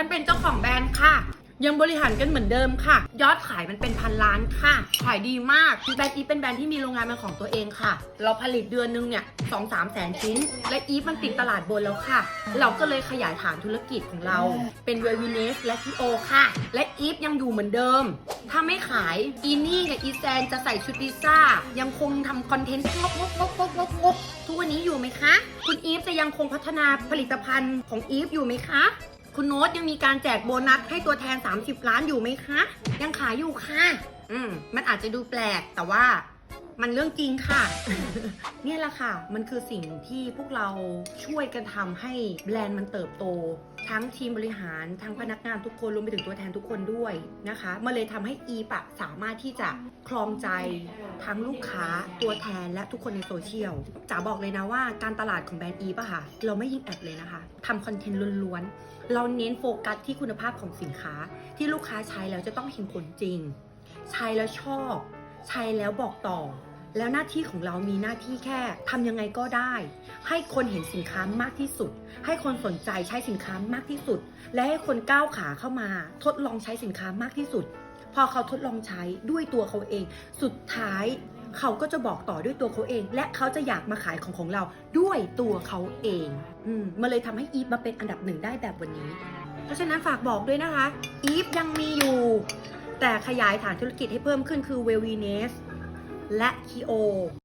ฉันเป็นเจ้าของแบรนด์ค่ะ ยังบริหารกันเหมือนเดิมค่ะ ยอดขายมันเป็นพันล้านค่ะ ขายดีมากแบรนด์อีฟเป็นแบรนด์ที่มีโรงงานเป็นของตัวเองค่ะ เราผลิตเดือนนึงเนี่ยสองสามแสนชิ้น และอีฟมันติดตลาดบนแล้วค่ะ เราก็เลยขยายฐานธุรกิจของเรา เป็นเววิเนสและทีโอค่ะ และอีฟยังอยู่เหมือนเดิม ถ้าไม่ขายอีนี่กับอีแซนจะใส่ชุดลิซ่า ยังคงทำคอนเทนต์งกงกงกงกงกงกทุกวันนี้อยู่ไหมคะ คุณอีฟจะยังคงพัฒนาผลิตภัณฑ์ของอีฟอยู่ไหมคะ คุณโน้ตยังมีการแจกโบนัสให้ตัวแทน 30 ล้านอยู่ไหมคะ ยังขายอยู่ค่ะ อืม มันอาจจะดูแปลกแต่ว่ามันเรื่องจริงค่ะ เนี่ยแหละค่ะ มันคือสิ่งที่พวกเราช่วยกันทำให้แบรนด์มันเติบโต ทั้งทีมบริหารทั้งพนักงานทุกคนรวมไปถึงตัวแทนทุกคนด้วยนะคะมันเลยทำให้อีปะสามารถที่จะคลองใจทั้งลูกค้าตัวแทนและทุกคนในโซเชียลจ๋าบอกเลยนะว่าการตลาดของแบรนด์อีปะค่ะ เราไม่ยิงแอดเลยนะคะทำคอนเทนต์ล้วนๆ เราเน้นโฟกัสที่คุณภาพของสินค้า ที่ลูกค้าใช้แล้วจะต้องเห็นผลจริง ใช้แล้วชอบ ใช้แล้วบอกต่อ แล้วหน้าที่ของเรามีหน้าที่แค่ทำยังไงก็ได้ ให้คนเห็นสินค้ามากที่สุด ให้คนสนใจใช้สินค้ามากที่สุด และให้คนก้าวขาเข้ามา ทดลองใช้สินค้ามากที่สุด พอเขาทดลองใช้ด้วยตัวเขาเอง สุดท้ายเขาก็จะบอกต่อด้วยตัวเขาเอง และเขาจะอยากมาขายของของเราด้วยตัวเขาเองอืมมันเลยทำให้อีฟมาเป็นอันดับหนึ่งได้แบบวันนี้ เพราะฉะนั้นฝากบอกด้วยนะคะอีฟยังมีอยู่ แต่ขยายฐานธุรกิจให้เพิ่มขึ้นคือเวลวีเนส และคีโอ